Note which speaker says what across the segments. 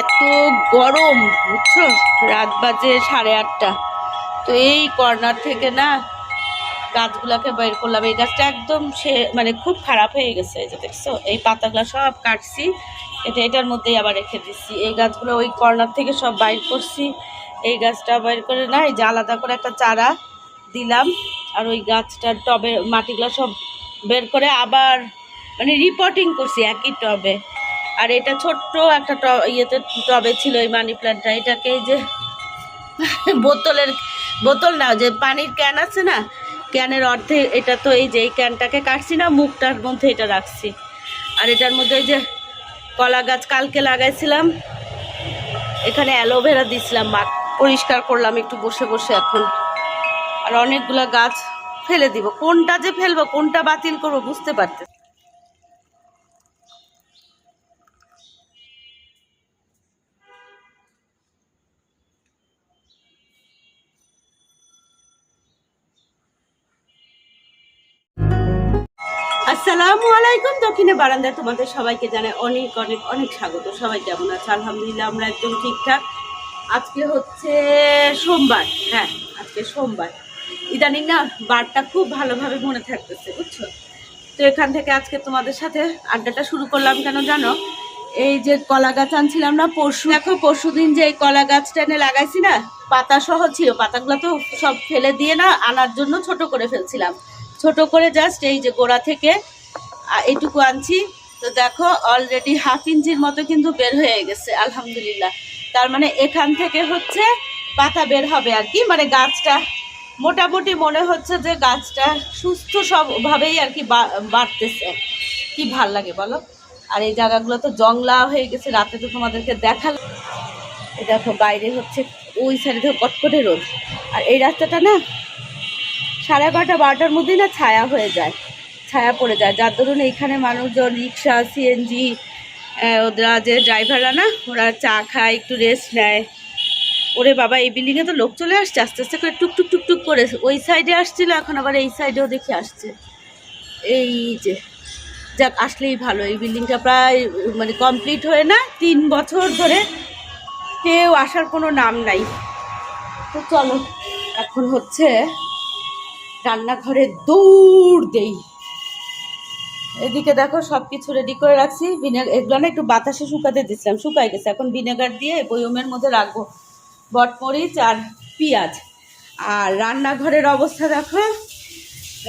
Speaker 1: এত গরম, বুঝছ? রাত বাজে সাড়ে আটটা। তো এই কর্নার থেকে না গাছগুলাকে বের করলাম। এই গাছটা একদম সে মানে খুব খারাপ হয়ে গেছে, এই যে দেখছ? এই পাতাগুলো সব কাটছি। এটা, এটার মধ্যেই আবার রেখে দিচ্ছি এই গাছগুলো ওই কর্নার থেকে সব বাইর করছি। এই গাছটা বাইর করে না, এই যে আলাদা করে একটা চারা দিলাম। আর ওই গাছটার টবে মাটিগুলো সব বের করে আবার মানে রিপোর্টিং করছি একই টবে। আর এটা ছোট্ট একটা ইয়েতে টবে ছিল এই মানি প্ল্যান্টটা এটাকে যে বোতলের, বোতল না, যে পানির ক্যান আছে না ক্যানের অর্ধে এটা তো এই যে এই ক্যানটাকে কাটছি না, মুখটার মধ্যে এটা রাখছি। আর এটার মধ্যে যে কলা গাছ কালকে লাগাইছিলাম, এখানে অ্যালোভেরা দিছিলাম, মা, পরিষ্কার করলাম একটু বসে বসে এখন। আর অনেকগুলো গাছ ফেলে দিব। কোনটা যে ফেলব, কোনটা বাতিল করব বুঝতে পারতে আসসালামু আলাইকুম। দক্ষিণে বারান্দায় তোমাদের সবাইকে জানাই অনেক অনেক অনেক স্বাগত। সবাই কেমন আছে? আলহামদুলিল্লাহ আমরা একদম ঠিকঠাক। আজকে হচ্ছে সোমবার হ্যাঁ আজকে সোমবার। ইদানিং না বারটা খুব ভালোভাবে মনে থাকতেছে, বুঝছ? তো এখান থেকে আজকে তোমাদের সাথে আড্ডাটা শুরু করলাম কেন জানো? এই যে কলা গাছ আনছিলাম না, পরশু, দেখো পরশু দিন যে এই কলা গাছটা এনে লাগাইছি না, পাতা সহ ছিল, পাতাগুলো তো সব ফেলে দিয়ে না আনার জন্য ছোট করে ফেলছিলাম। ছোট করে জাস্ট এই যে গোড়া থেকে এইটুকু আনছি। তো দেখো অলরেডি হাফ ইঞ্চির মতো কিন্তু বের হয়ে গেছে, আলহামদুলিল্লাহ। তার মানে এখান থেকে হচ্ছে পাতা বের হবে আর কি মানে গাছটা। মোটামুটি মনে হচ্ছে যে গাছটা সুস্থ সবভাবেই আর কি বাড়তেছে। কি ভালো লাগে বলো? আর এই জায়গাগুলো তো জংলা হয়ে গেছে, রাতে তো তোমাদেরকে দেখাল দেখো, বাইরে হচ্ছে ওই সাইডে কটকটে রোদ। আর এই রাস্তাটা না সাড়ে বারোটা বারোটার মধ্যেই না ছায়া হয়ে যায়। ছায়া পড়ে যায়। যার দরুন এইখানে মানুষজন রিক্সা সিএনজি ওরা যে ড্রাইভাররা না, ওরা চা খায়, একটু রেস্ট নেয়। ওরে বাবা, এই বিল্ডিংয়ে তো লোক চলে আসছে, আস্তে আস্তে করে টুক টুক টুক টুক করে। ওই সাইডে আসছিল, এখন আবার এই সাইডেও দেখি আসছে। এই যে, যাক, আসলেই ভালো। এই বিল্ডিংটা প্রায় মানে কমপ্লিট হয়ে না, তিন বছর ধরে কেউ আসার কোনো নাম নাই। তো চলো, এখন হচ্ছে রান্নাঘরে দৌড় দেই। এদিকে দেখো সব কিছু রেডি করে রাখছি। ভিনেগার এগুলো না একটু বাতাসে শুকাতে দিচ্ছিলাম শুকাই গেছে। এখন ভিনেগার দিয়ে বয়মের মধ্যে রাখব বটমরিচ আর পেঁয়াজ। আর রান্নাঘরের অবস্থা দেখো।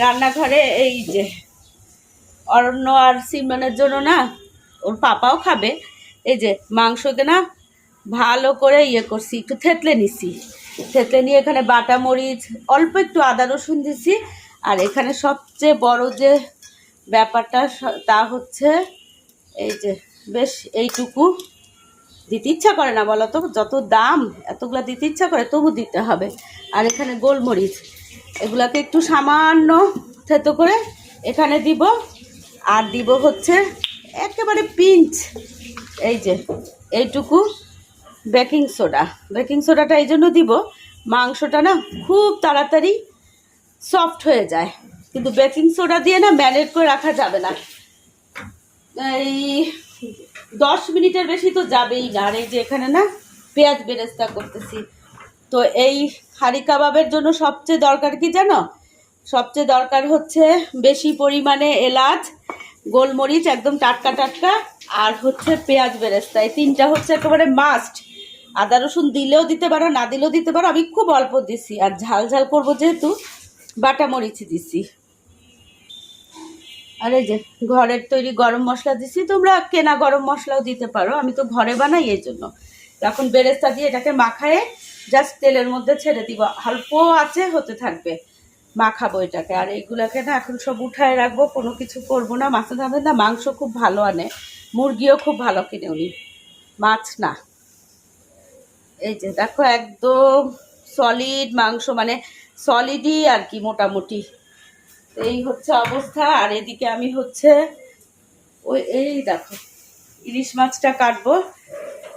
Speaker 1: রান্নাঘরে এই যে অরণ্য আর সিমনের জন্য না, ওর পাপাও খাবে। এই যে মাংসকে না ভালো করে ইয়ে করছি, একটু থেতলে নিছি। থেতলে নিয়ে এখানে বাটা মরিচ, অল্প একটু আদা রসুন দিছি। আর এখানে সবচেয়ে বড় যে ব্যাপারটা তা হচ্ছে এই যে, বেশ এইটুকু দিতে ইচ্ছা করে না বলো তো যত দাম এতগুলো দিতে ইচ্ছা করে তবু দিতে হবে। আর এখানে গোলমরিচ, এগুলাকে একটু সামান্য থেতো করে এখানে দিব, আর দিব হচ্ছে একেবারে পিঞ্চ, এই যে, এইটুকু বেকিং সোডা। বেকিং সোডাটা এই জন্য দিব, মাংসটা না খুব তাড়াতাড়ি সফট হয়ে যায়। কিন্তু বেকিং সোডা দিয়ে না ম্যারিনেট করে রাখা যাবে না। এই দশ মিনিটের বেশি তো যাবেই না। আর এই যে এখানে না পেঁয়াজ বেরেস্তা করতেছি। তো এই হাঁড়ি কাবাবের জন্য সবচেয়ে দরকার কি জানো? সবচেয়ে দরকার হচ্ছে বেশি পরিমাণে এলাচ, গোলমরিচ, একদম টাটকা টাটকা, আর হচ্ছে পেঁয়াজ বেরেস্তা। এই তিনটা হচ্ছে একেবারে মাস্ট আদা রসুন দিলেও দিতে পারো, না দিলেও দিতে পারো। আমি খুব অল্প দিছি। আর ঝাল ঝাল করব যেহেতু, বাটা মরিচ দিছি। আর যে ঘরের তৈরি গরম মশলা দিছি, তোমরা কেনা গরম মশলাও দিতে পারো, আমি তো ঘরে বানাই এই জন্য। এখন বেরেস্তা দিয়ে এটাকে মাখায়ে জাস্ট তেলের মধ্যে ছেড়ে দিব, অল্প আছে হতে থাকবে, মাখাবো এটাকে। আর এইগুলাকে না এখন সব উঠায় রাখব, কোনো কিছু করব না। মাছের দামে না মাংস খুব ভালো আনে, মুরগিও খুব ভালো কিনে উনি, মাছ না। এই যে দেখো একদম সলিড মাংস মানে সলিডই আর কি মোটামুটি। এই হচ্ছে অবস্থা, আর এদিকে আমি হচ্ছে ওই এই দেখো, ইলিশ মাছটা কাটবো।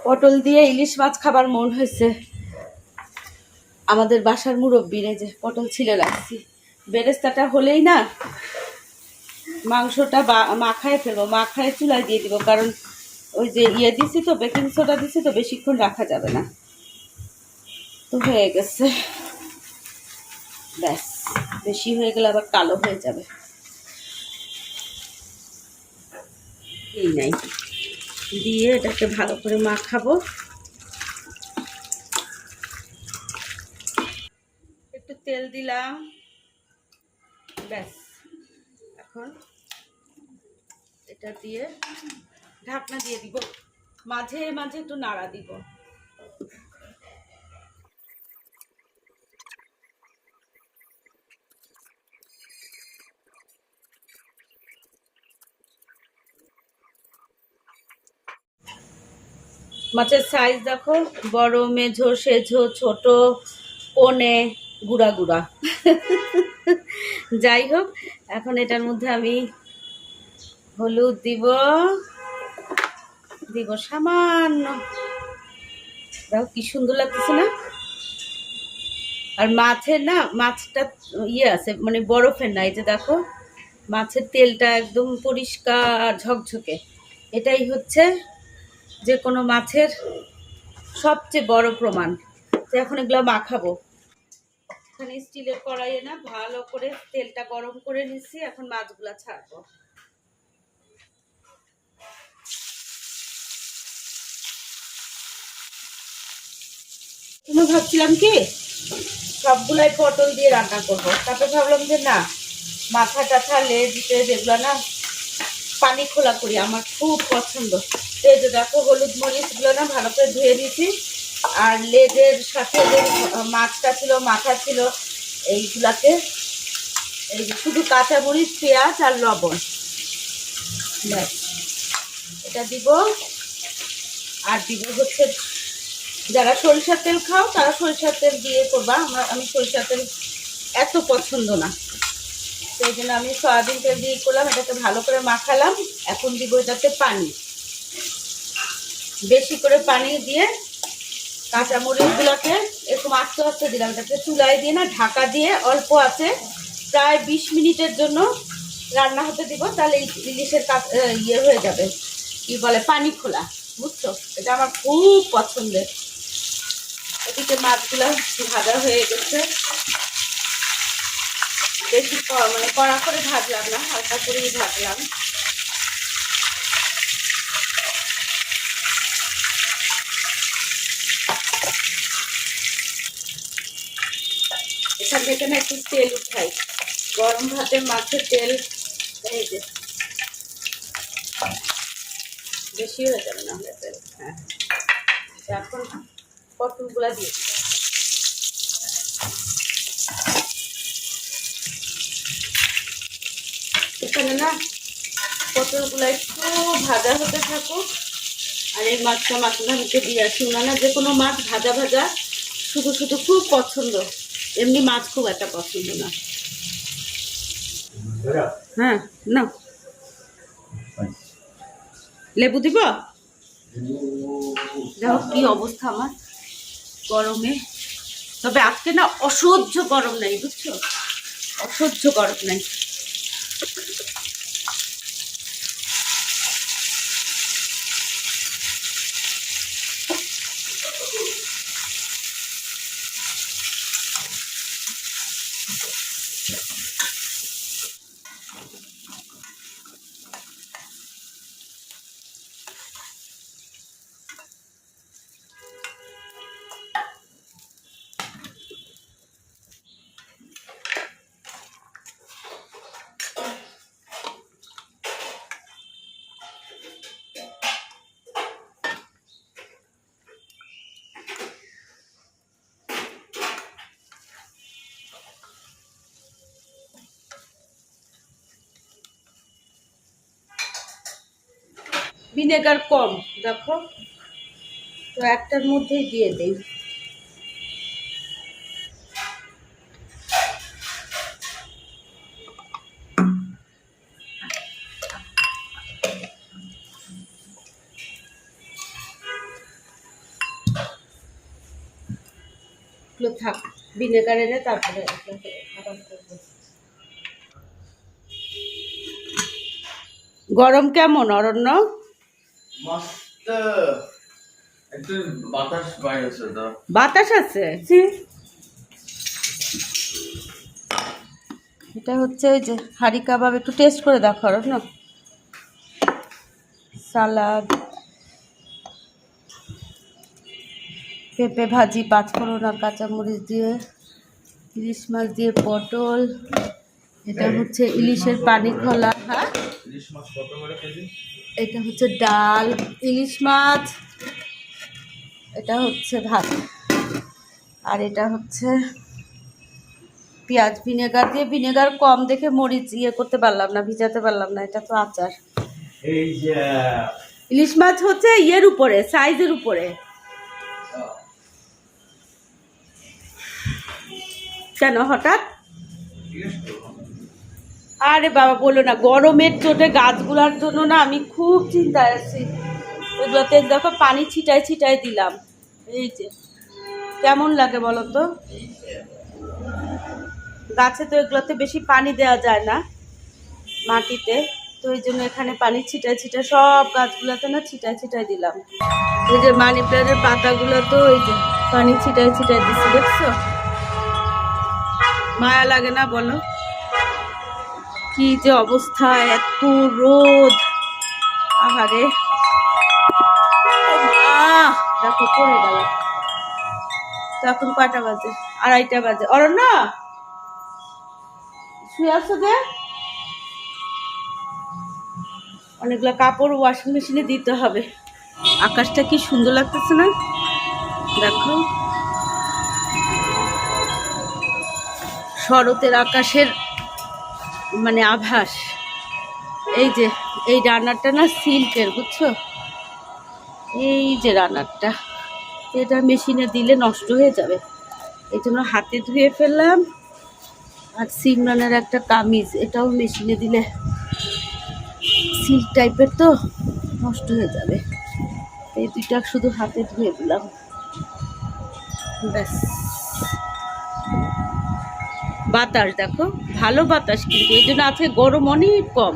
Speaker 1: পটল দিয়ে ইলিশ মাছ খাবার মন হয়েছে। আমাদের বাসার মুরব্বির এই যে পটল ছিলে রাখছি বেরেস্তাটা হলেই না মাংসটা মাখায় ফেলব, মাখায় চুলায় দিয়ে দিব, কারণ ওই যে ইয়ে দিছি তো, বেকিং সোডা দিছি তো, বেশিক্ষণ রাখা যাবে না। তো হয়ে গেছে। ব্যাস। বেশি হয়ে গেলে আবার কালো হয়ে যাবে। এই নাই। দিয়ে এটাকে ভালো করে মাখাবো। একটু তেল দিলাম। ব্যাস। এখন এটা দিয়ে ঢাকনা দিয়ে দিব। মাঝে মাঝে একটু নাড়া দিব। মাছের সাইজ দেখো, বড়, মেঝো, সেঝো, ছোট কোনে গুড়া গুড়া। যাই হোক, এখন এটার মধ্যে আমি হলুদ দিব। দিব সামান্য। দেখো কি সুন্দর লাগতেছে না? আর মাছের না, মাছটা ইয়ে আছে মানে বরফের না, এই যে দেখো, মাছের তেলটা একদম পরিষ্কার ঝকঝকে। এটাই হচ্ছে যে কোনো মাছের সবচেয়ে বড় প্রমাণ। তো এখন এগুলো মাখাবো। এখানে স্টিলের কড়াইয়ে না, ভালো করে তেলটা গরম করে নিচ্ছি, এখন মাছগুলো ছাড়বো। তুমি ভাবছিলাম কি, সবগুলাই পটল দিয়ে রান্না করব। তারপর ভাবলাম যে না মাথা টাথা লেজ টেজ এগুলো না পানি খোলা করি, আমার খুব পছন্দ। এই যে দেখো, হলুদ মরিচগুলো না ভালো করে ধুয়ে দিয়েছি আর লেজের সাথে যে মাছটা ছিল, মাথা ছিল এইগুলাকে এই শুধু কাঁচা মরিচ পেঁয়াজ আর লবণ। ব্যাস। এটা দিব। আর দিব হচ্ছে, যারা সরিষার তেল খাও, তারা সরিষার তেল দিয়ে করবা। আমার, আমি সরিষার তেল এত পছন্দ না। সেই জন্য আমি সয়াবিন তেল দিয়ে করলাম, এটাকে ভালো করে মাখালাম। এখন দিব এটাতে পানি। বেশি করে পানি দিয়ে কাঁচামরিচগুলোকে একটু আস্তে আস্তে দিলাম। এটাকে চুলায় দিয়ে না, ঢাকা দিয়ে অল্প আছে। প্রায় বিশ মিনিটের জন্য রান্না হতে দিব। তাহলে ইলিশের ইয়ে হয়ে যাবে। কি বলে? পানি খোলা। বুঝছ? এটা আমার খুব পছন্দের। এদিকে মাছগুলো ভাজা হয়ে গেছে। বেশি মানে কড়া করে ভাজলাম না, হালকা করেই ভাজলাম। এখান থেকে না একটু তেল উঠাই। গরম ভাতে মাছের তেল, এই যে। বেশি হয়ে যাবে না হলে তেল। হ্যাঁ। এখন পটলগুলা দিয়ে এখানে না পটলগুলো একটু ভাজা হতে থাকুক। আর এই মাছটা নিচে দিয়ে আসি। না যে কোনো মাছ ভাজা ভাজা শুধু শুধু খুব পছন্দ। এমনি মাছ খুব একটা পছন্দ না। হ্যাঁ না লেবু দিব? দেখো কি অবস্থা আমার? গরমে। তবে আজকে না অসহ্য গরম নাই বুঝছ? অসহ্য গরম নাই। ভিনেগার কম, দেখো। তো একটার মধ্যেই দিয়ে দেই। থাক, ভিনেগার এনে তারপরে। গরম কেমন, অরণ্য?
Speaker 2: একটু বাতাস বাইরেছে তো
Speaker 1: বাতাস আছে? এটা হচ্ছে ওই যে হাঁড়ি কাবাব একটু টেস্ট করে দেখো না। সালাদ পেঁপে ভাজি পাঁচফোড়ন আর কাঁচামরিচ দিয়ে ইলিশ মাছ দিয়ে পটল। এটা হচ্ছে ইলিশের পানি খোলা। হ্যাঁ?
Speaker 2: ইলিশ মাছ কত করে কেজি
Speaker 1: এটা হচ্ছে ডাল ইলিশ মাছ এটা হচ্ছে ভাত। আর এটা হচ্ছে পেঁয়াজ ভিনেগার দিয়ে ভিনেগার কম দেখে মরিচ ইয়ে করতে পারলাম না ভিজাতে পারলাম না এটা তো আচার। ইলিশ মাছ হচ্ছে ইয়ের উপরে সাইজের উপরে। কেন হঠাৎ? আরে বাবা, বলো না, গরমের চোটে গাছগুলার জন্য না আমি খুব চিন্তায় আছি। এগুলোতে দেখো পানি ছিটায় ছিটায় দিলাম। এই যে, কেমন লাগে বলো তো? গাছে তো এগুলোতে বেশি পানি দেওয়া যায় না মাটিতে, তো ওই জন্য এখানে পানি ছিটায় ছিটায় সব গাছগুলোতে না ছিটায় ছিটায় দিলাম। এই যে মানি প্ল্যান্টের পাতাগুলো তো ওই যে পানি ছিটায় ছিটায় দিচ্ছি দেখছ? মায়া লাগে না বলো? কি যে অবস্থা, এত রোদ। আহারে। দেখো, পড়ে গেল। তো এখন কয়টা বাজে? আড়াইটা বাজে। অরণ্য! শুয়ে আছো যে? অনেকগুলো কাপড় ওয়াশিং মেশিনে দিতে হবে। আকাশটা কি সুন্দর লাগতেছে না? দেখো। শরতের আকাশের মানে আভাস। এই যে, এই রান্নাটা না সিল্কের, বুঝছ? এই যে রান্নাটা, এটা মেশিনে দিলে নষ্ট হয়ে যাবে। এই জন্য হাতে ধুয়ে ফেললাম। আর সিমরানের একটা কামিজ, এটাও মেশিনে দিলে সিল্ক টাইপের তো নষ্ট হয়ে যাবে। এই দুইটা শুধু হাতে ধুয়ে দিলাম। ব্যাস। বাতাস দেখো ভালো বাতাস কিন্তু। এই জন্য আজকে গরম অনেক কম।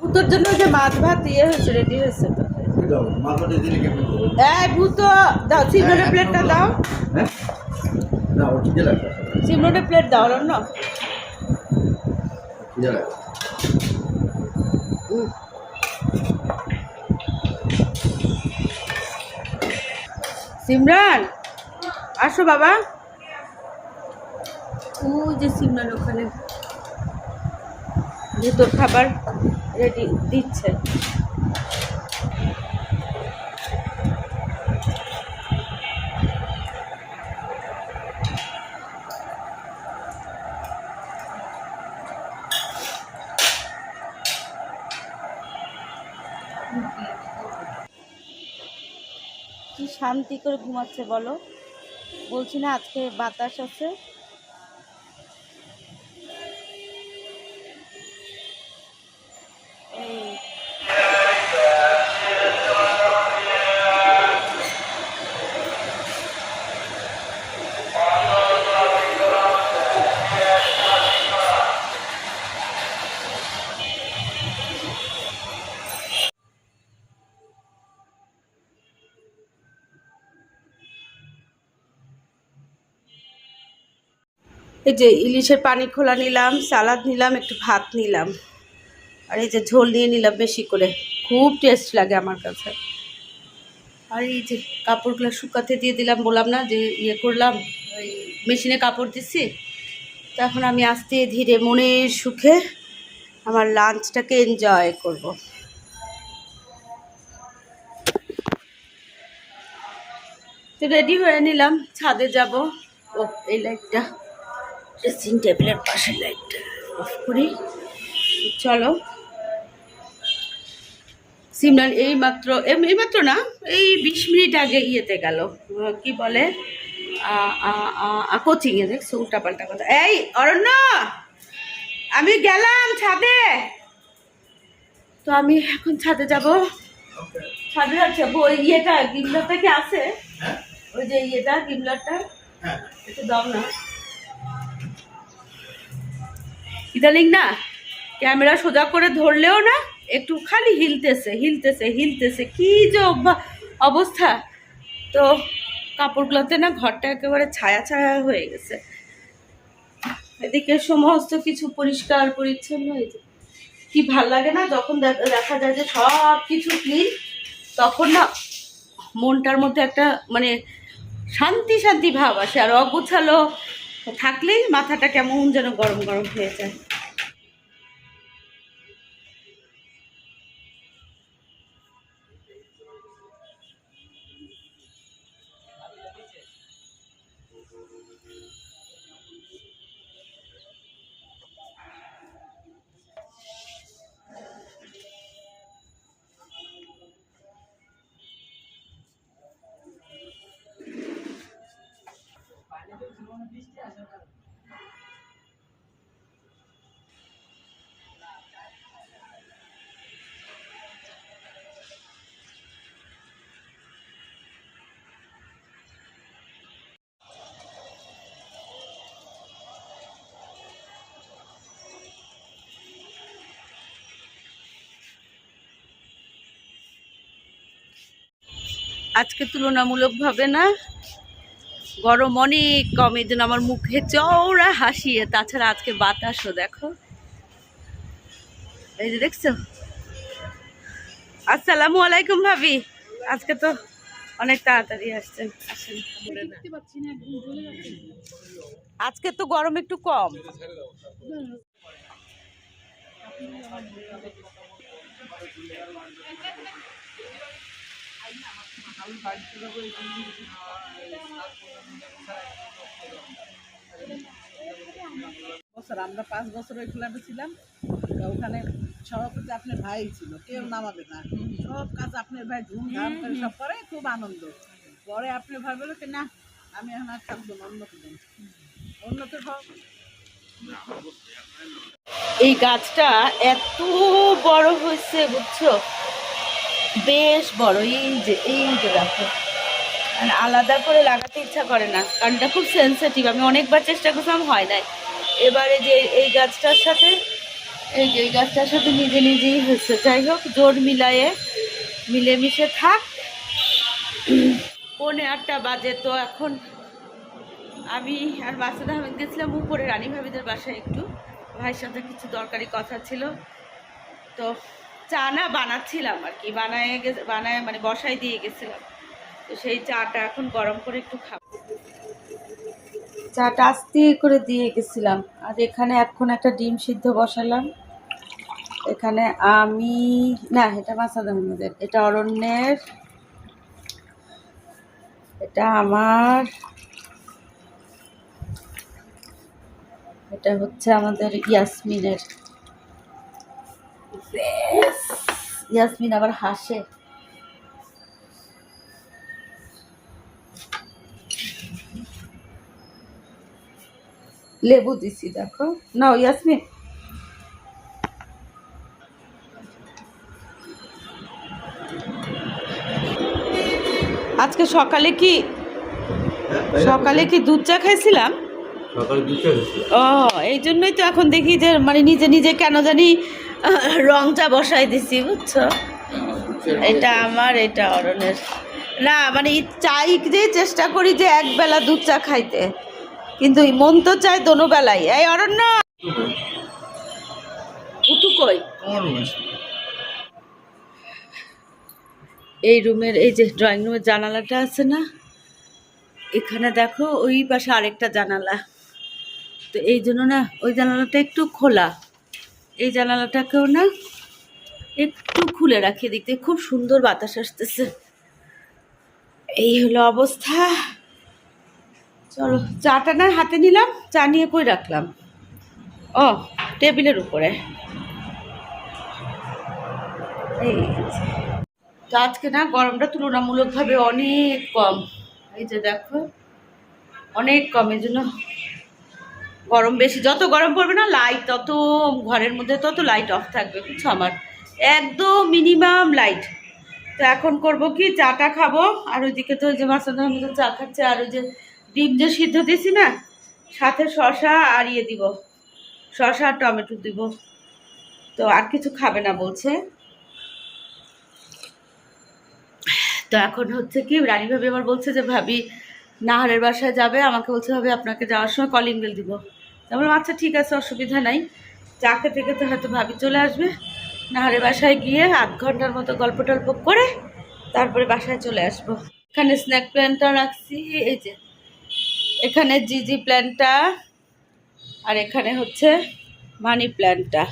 Speaker 1: ভূতর জন্য যে মাছ ভাত ইয়ে হয়েছে রেডি হয়েছে তো। এই ভূত দাও। সিমরনের প্লেটটা দাও।
Speaker 2: হ্যাঁ। না ও
Speaker 1: সিমরনের প্লেট দাও না সিমরান আসো বাবা। ওই যে সিমরান ওখানে। ভেতর খাবার রেডি দিচ্ছে কি শান্তি করে ঘুমাচ্ছে বলো। বলছি না আজকে বাতাস আছে। এই যে ইলিশের পানি খোলা নিলাম, সালাদ নিলাম, একটু ভাত নিলাম। আর এই যে ঝোল নিয়ে নিলাম বেশি করে। খুব টেস্ট লাগে আমার কাছে। আর এই যে কাপড়গুলো শুকাতে দিয়ে দিলাম, বললাম না যে ইয়ে করলাম, ওই মেশিনে কাপড় দিচ্ছি। তো এখন আমি আস্তে ধীরে মনের সুখে আমার লাঞ্চটাকে এনজয় করব। তো রেডি হয়ে নিলাম, ছাদে যাব। ও এই লাইটটা ড্রেসিং টেবিলের পাশের লাইটটা অফ করি। চলো। সিমরান এই মাত্র এম- এই মাত্র না এই বিশ মিনিট আগে ইয়েতে গেল। কি বলে? কোচিংয়ে দেখছ? উল্টা পাল্টা কথা। এই অরণ্য! আমি গেলাম ছাদে! তো আমি এখন ছাদে যাব। ছাদে আছে ওই ইয়েটা গিমলারটা কি আছে।
Speaker 2: হ্যাঁ।
Speaker 1: ওই যে ইয়েটা গিমলারটা।
Speaker 2: হ্যাঁ।
Speaker 1: একটু দাও না। ইদানিং না ক্যামেরা সোজা করে ধরলেও না একটু খালি হিলতেছে হিলতেছে হিলতেছে। কি যে অবস্থা। তো কাপড়গুলোতে না ঘরটা একেবারে ছায়া ছায়া হয়ে গেছে। এদিকে সমস্ত কিছু পরিষ্কার, পরিচ্ছন্ন হয়েছে কি ভালো লাগে না যখন দেখ- যায় যে সব কিছু ক্লিন তখন না মনটার মধ্যে একটা মানে শান্তি শান্তি ভাব আসে। আর অগুছালো থাকলেই মাথাটা কেমন যেন গরম গরম হয়ে যায়। আজকে তুলনামূলকভাবে না, গরম অনেক কম, এই জন্য আমার মুখে চওড়া হাসিয়ে তাছাড়া আজকে বাতাসও, দেখো। এই যে দেখছ? আসসালামু আলাইকুম ভাবি। আজকে তো অনেক তাড়াতাড়ি আসছেন। আজকে তো গরম একটু কম।
Speaker 3: বছর আমরা পাঁচ বছর ওই ক্লাবে ছিলাম। ওখানে সভাপতি আপনার ভাই ছিল কেউ নামাবে না। সব কাজ আপনার ভাই ধুমধাম করে সব করে খুব আনন্দ। পরে আপনি ভাই বলো কি না আমি এখন আর থাকব না অন্য দিন অন্যতে হোক
Speaker 1: এই গাছটা এত বড় হয়েছে বুঝছ? বেশ বড়, এই যে এই যে দেখো। আর আলাদা করে লাগাতে ইচ্ছা করে না, কারণ এটা খুব সেন্সিটিভ আমি অনেকবার চেষ্টা করছিলাম হয় নাই। এবারে যে এই গাছটার সাথে, এই যে এই গাছটার সাথে নিজে নিজেই হয়েছে। যাই হোক, জোর মিলায়ে, মিলেমিশে থাক। পৌনে আটটা বাজে, তো এখন আমি আর মাসুদ আহমেদ গেছিলাম উপরে, রানী ভাবিদের বাসায় একটু। ভাইয়ের সাথে কিছু দরকারি কথা ছিল। তো চা না বানাচ্ছিলাম আর কি, বানায় বানায় মানে বসাই দিয়ে গেছিলাম। তো সেই চাটা এখন গরম করে একটু খাব। চাটা আস্তে করে দিয়ে গেছিলাম। আর এখানে এখন একটা ডিম সিদ্ধ বসালাম। এখানে আমি না, এটা মাসাদ আহমেদের এটা অরণ্যের এটা আমার এটা হচ্ছে আমাদের ইয়াসমিনের! ইয়াসমিন আবার হাসে। লেবু দিছি দেখো। নাও ইয়াসমিন। আজকে সকালে কি সকালে কি দুধ চা খাইছিলাম? ও এই জন্যই তো এখন দেখি যে মানে নিজে নিজে কেন জানি রংটা বসাই দিছি বুঝছ? এটা আমার এটা অরণের। না মানে চাই যে চেষ্টা করি যে এক বেলা দুধ চা খাইতে। কিন্তু মন তো চায় দোনো বেলাই। এই অরণ্য! কই? এই রুমের এই যে ড্রয়িং রুমের জানালাটা আছে না? এখানে দেখো ওই পাশে আরেকটা জানালা। তো এই জন্য না ওই জানালাটা একটু খোলা। এই জানালাটাকেও না একটু খুলে রাখি দেখতে খুব সুন্দর বাতাস আসতেছে। এই হলো অবস্থা। চলো, চাটা না হাতে নিলাম, চা নিয়ে কই রাখলাম? ও, টেবিলের উপরে। এই আজকে না গরমটা তুলনামূলকভাবে অনেক কম। এই যে দেখো, অনেক কম, এই জন্য গরম বেশি, যত গরম পড়বে না লাইট তত ঘরের মধ্যে তত লাইট অফ থাকবে, বুঝছ আমার? একদম মিনিমাম লাইট তো এখন করব কি, চাটা খাব, আর ওইদিকে তো ওই যে মাসাদ আহমেদ চা খাচ্ছে, আর ওই যে ডিম যে সিদ্ধ দিয়েছি না, সাথে শশা আর ইয়ে দিব শশা আর টমেটো দিব। তো আর কিছু খাবে না বলছে। তো এখন হচ্ছে কি, রানী ভাবি আবার বলছে যে, ভাবি, নাহারের বাসায় যাবে, আমাকে বলছে, ভাবি, আপনাকে যাওয়ার সময় কলিং বেল দিব। বললাম আচ্ছা ঠিক আছে, অসুবিধা নাই। চা খেতে খেতে হয়তো ভাবি চলে আসবে। নাহলে বাসায় গিয়ে আধ ঘণ্টার মতো গল্প টল্প করে তারপরে বাসায় চলে আসব। এখানে স্ন্যাক প্ল্যানটা রাখছি, এই যে। এখানে জিজি প্ল্যানটা আর এখানে হচ্ছে মানি প্ল্যান্টটা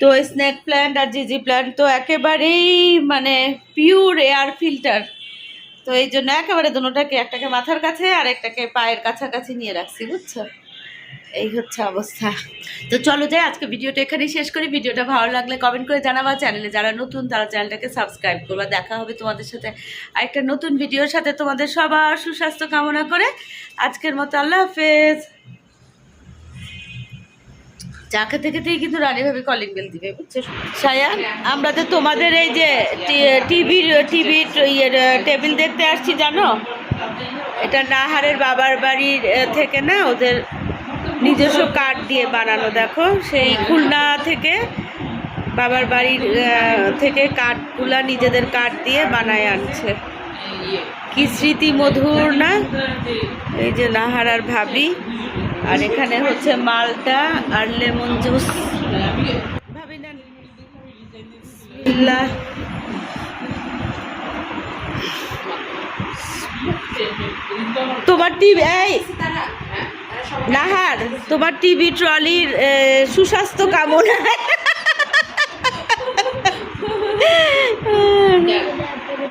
Speaker 1: তো স্নেক প্ল্যান্ট আর জিজি প্ল্যান্ট তো একেবারেই মানে পিওর এয়ার ফিল্টার তো এই জন্য একেবারে দুটাকে, একটাকে মাথার কাছে আর একটাকে পায়ের কাছাকাছি নিয়ে রাখছি, বুঝছ? এই হচ্ছে অবস্থা। তো চলো যাই, আজকে ভিডিওটা এখানেই শেষ করি। ভিডিওটা ভালো লাগলে কমেন্ট করে জানাবা। চ্যানেলে যারা নতুন, তারা চ্যানেলটাকে সাবস্ক্রাইব করবা। দেখা হবে তোমাদের সাথে আরেকটা নতুন ভিডিওর সাথে। তোমাদের সবার সুস্বাস্থ্য কামনা করে আজকের মতো আল্লাহ হাফেজ। চা খেতে খেতেই কিন্তু রানী ভাবে কলিং বেল দিবে, বুঝছ? সায়ান, আমরা তো তোমাদের এই যে টিভির টিভি ইয়ের টেবিল দেখতে আসছি, জানো? এটা নাহারের বাবার বাড়ির থেকে না, ওদের নিজস্ব কাঠ দিয়ে বানানো, দেখো। সেই খুলনা থেকে বাবার বাড়ির থেকে কাঠগুলা নিজেদের কাঠ দিয়ে বানায় আনছে। কি স্মৃতি মধুর, না? এই যে নাহার আর ভাবি, আর এখানে হচ্ছে মালটা আর লেমন জুস। তোমার টিভি, এই! নাহার তোমার টিভি ট্রলির সুস্বাস্থ্য কামনা